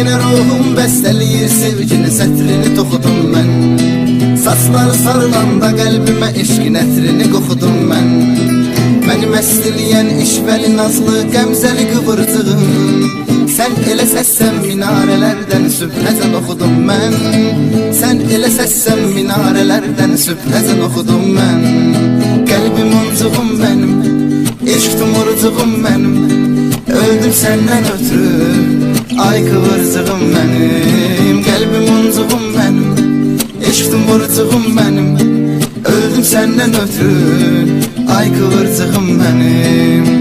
Yine ruhum besteleyir sevgini sətrini toxudum mən. Saçları sarılanda qəlbimə eşqin ətrini qoxudum mən. Məni məst eləyən işvəli nazlı qəmzəli qıvırcığım. Sən elə səssəm minarələrdən sübhəcən oxudum mən. Sən elə səssəm minarələrdən sübhəcən oxudum mən. Qəlbim oncuğum mənim, eşq tumurcuğum mənim. Öldüm səndən ötürü, ay qıvırcığım mənim Qəlbim oncuğum mənim, eşq tumurcuğum mənim Öldüm səndən ötürü, ay qıvırcığım mənim